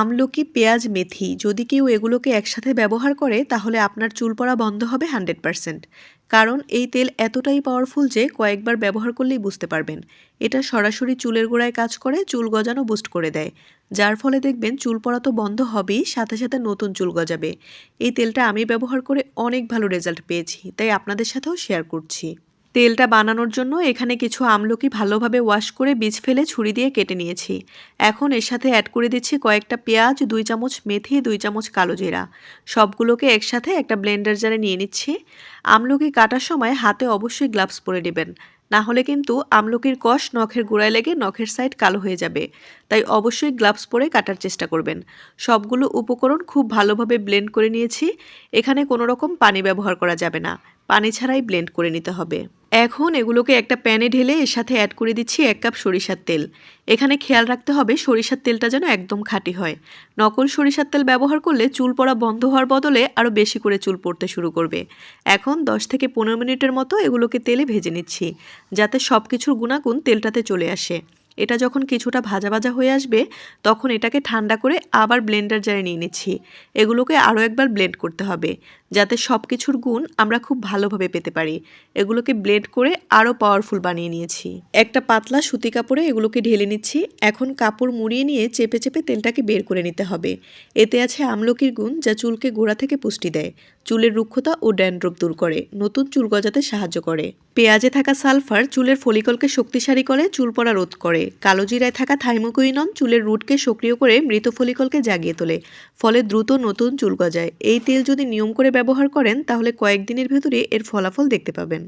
আমলকি, পেঁয়াজ, মেথি, যদি কেউ এগুলোকে একসাথে ব্যবহার করে, তাহলে আপনার চুল পড়া বন্ধ হবে হান্ড্রেড পারসেন্ট। কারণ এই তেল এতটাই পাওয়ারফুল যে কয়েকবার ব্যবহার করলেই বুঝতে পারবেন। এটা সরাসরি চুলের গোড়ায় কাজ করে, চুল গজানো বুস্ট করে দেয়। যার ফলে দেখবেন চুল পড়া তো বন্ধ হবেই, সাথে সাথে নতুন চুল গজাবে। এই তেলটা আমি ব্যবহার করে অনেক ভালো রেজাল্ট পেয়েছি, তাই আপনাদের সাথেও শেয়ার করছি। তেলটা বানানোর জন্য এখানে কিছু আমলকি ভালোভাবে ওয়াশ করে বীজ ফেলে ছুরি দিয়ে কেটে নিয়েছি। এখন এর সাথে অ্যাড করে দিচ্ছি কয়েকটা পেঁয়াজ, দুই চামচ মেথি, দুই চামচ কালো জিরা। সবগুলোকে একসাথে একটা ব্লেন্ডার জারে নিয়ে নিচ্ছি। আমলকি কাটার সময় হাতে অবশ্যই গ্লাভস পরে নেবেন। না হলে কিন্তু আমলকির কষ নখের গোড়ায় লেগে নখের সাইড কালো হয়ে যাবে। তাই অবশ্যই গ্লাভস পরে কাটার চেষ্টা করবেন। সবগুলো উপকরণ খুব ভালোভাবে ব্লেন্ড করে নিয়েছি। এখানে কোনো রকম পানি ব্যবহার করা যাবে না। পানি ছাড়াই ব্লেন্ড করে নিতে হবে। এখন এগুলোকে একটা প্যানে ঢেলে এর সাথে অ্যাড করে দিচ্ছি এক কাপ সরিষার তেল। এখানে খেয়াল রাখতে হবে সরিষার তেলটা যেন একদম খাঁটি হয়। নকল সরিষার তেল ব্যবহার করলে চুল পড়া বন্ধ হওয়ার বদলে আরও বেশি করে চুল পড়তে শুরু করবে। এখন 10 থেকে পনেরো মিনিটের মতো এগুলোকে তেলে ভেজে নিচ্ছি, যাতে সব কিছুর গুণাগুণ তেলটাতে চলে আসে। এটা যখন কিছুটা ভাজা ভাজা হয়ে আসবে, তখন এটাকে ঠান্ডা করে আবার ব্লেন্ডার জারে নিয়ে নিচ্ছি। এগুলোকে আরও একবার ব্লেন্ড করতে হবে, যাতে সব কিছুর গুণ আমরা খুব ভালোভাবে পেতে পারি। এগুলোকে ব্লেন্ড করে আরও পাওয়ারফুল বানিয়ে নিয়েছি। একটা পাতলা সুতি কাপড়ে এগুলোকে ঢেলে নিচ্ছি। এখন কাপড় মুড়িয়ে নিয়ে চেপে চেপে তেলটাকে বের করে নিতে হবে। এতে আছে আমলকির গুণ যা চুলকে গোড়া থেকে পুষ্টি দেয়। চুলের রুক্ষতা ও ড্যান্ড্রপ দূর করে। নতুন চুল গজাতে সাহায্য করে। পেঁয়াজে থাকা সালফার চুলের ফলিকলকে শক্তিশালী করে, চুল পড়া রোধ করে। কালো জিরায় থাকা থাইমোকুইনন চুলের রুটকে সক্রিয় করে মৃত ফলিকলকে জাগিয়ে তোলে, ফলে দ্রুত নতুন চুল গজায়। এই তেল যদি নিয়ম করে ব্যবহার করেন, তাহলে কয়েকদিনের ভেতরে এর ফলাফল দেখতে পাবেন।